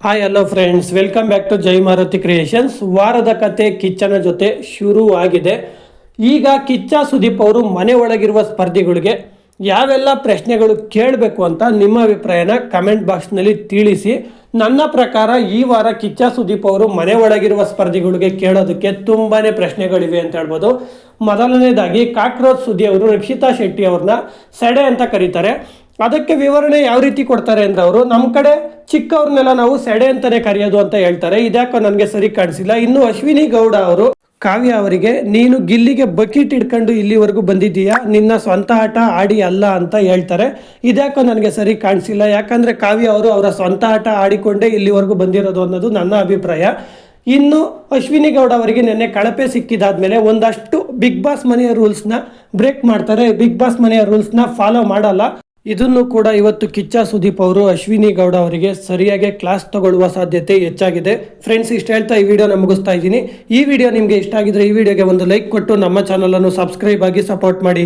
Hi hello friends welcome back to Jai Maruti creations ವಾರದ ಕತೆ ಕಿಚ್ಚನ ಜೊತೆ ಶುರು ಆಗಿದೆ ಈಗ ಕಿಚ್ಚ ಸುದೀಪ್ ಅವರು ಮನೆ ಒಳಗಿರುವ ಸ್ಪರ್ಧಿಗಳಿಗೆ ಯಾವೆಲ್ಲ ಪ್ರಶ್ನೆಗಳು ಕೇಳಬೇಕು ಅಂತ ನಿಮ್ಮ ಅಭಿಪ್ರಾಯನ ಕಮೆಂಟ್ ಬಾಕ್ಸ್ನಲ್ಲಿ ತಿಳಿಸಿ. ನನ್ನ ಪ್ರಕಾರ ಈ ವಾರ ಕಿಚ್ಚ ಸುದೀಪ್ ಅವರು ಮನೆ ಒಳಗಿರುವ ಸ್ಪರ್ಧಿಗಳಿಗೆ ಕೇಳೋದಕ್ಕೆ ತುಂಬಾ ಪ್ರಶ್ನೆಗಳಿವೆ ಅಂತ ಹೇಳ್ಬೋದು. ಮೊದಲನೇದಾಗಿ ಕಾಕ್ರೋಚ್ ಸುದ್ದಿ ಅವರು, ರಕ್ಷಿತಾ ಶೆಟ್ಟಿ ಅವ್ರನ್ನ ಸೆಡೆ ಅಂತ ಕರೀತಾರೆ. ಅದಕ್ಕೆ ವಿವರಣೆ ಯಾವ ರೀತಿ ಕೊಡ್ತಾರೆ ಅಂದರೆ ಅವರು ನಮ್ಮ ಕಡೆ ಚಿಕ್ಕವ್ರನ್ನೆಲ್ಲ ನಾವು ಸೆಡೆ ಅಂತಾನೆ ಕರೆಯೋದು ಅಂತ ಹೇಳ್ತಾರೆ. ಇದ್ಯಾಕೋ ನನಗೆ ಸರಿ ಕಾಣಿಸಿಲ್ಲ. ಇನ್ನು ಅಶ್ವಿನಿ ಗೌಡ ಅವರು, ಕಾವ್ಯ ಅವರಿಗೆ, ನೀನು ಗಿಲ್ಲಿಗೆ ಬಕೆಟ್ ಇಟ್ಕೊಂಡು ಇಲ್ಲಿವರೆಗೂ ಬಂದಿದ್ದೀಯಾ? ನಿನ್ನ ಸ್ವಂತ ಆಟ ಆಡಿ ಅಲ್ಲ ಅಂತ ಹೇಳ್ತಾರೆ. ಇದ್ಯಾಕೋ ನನಗೆ ಸರಿ ಕಾಣಿಸಿಲ್ಲ. ಯಾಕಂದ್ರೆ ಕಾವ್ಯ ಅವರು ಅವರ ಸ್ವಂತ ಆಟ ಆಡಿಕೊಂಡೇ ಇಲ್ಲಿವರೆಗೂ ಬಂದಿರೋದು ಅನ್ನೋದು ನನ್ನ ಅಭಿಪ್ರಾಯ. ಇನ್ನು ಅಶ್ವಿನಿ ಗೌಡ ಅವರಿಗೆ ನಿನ್ನೆ ಕಳಪೆ ಸಿಕ್ಕಿದಾದ್ಮೇಲೆ ಒಂದಷ್ಟು ಬಿಗ್ ಬಾಸ್ ಮನೆಯ ರೂಲ್ಸ್ನ ಬ್ರೇಕ್ ಮಾಡ್ತಾರೆ. ಬಿಗ್ ಬಾಸ್ ಮನೆಯ ರೂಲ್ಸ್ನ ಫಾಲೋ ಮಾಡಲ್ಲ. ಇದನ್ನು ಕೂಡ ಇವತ್ತು ಕಿಚ್ಚ ಸುದೀಪ್ ಅವರು ಅಶ್ವಿನಿ ಗೌಡ ಅವರಿಗೆ ಸರಿಯಾಗಿ ಕ್ಲಾಸ್ ತಗೊಳ್ಳುವ ಸಾಧ್ಯತೆ ಹೆಚ್ಚಾಗಿದೆ. ಫ್ರೆಂಡ್ಸ್ ಇಷ್ಟ ಹೇಳ್ತಾ ಈ ವಿಡಿಯೋನ ಮುಗಿಸ್ತಾ ಇದ್ದೀನಿ. ಈ ವಿಡಿಯೋ ನಿಮಗೆ ಇಷ್ಟ ಆಗಿದ್ರೆ ಈ ವಿಡಿಯೋಗೆ ಒಂದು ಲೈಕ್ ಕೊಟ್ಟು ನಮ್ಮ ಚಾನಲನ್ನು ಸಬ್ಸ್ಕ್ರೈಬ್ ಆಗಿ ಸಪೋರ್ಟ್ ಮಾಡಿ.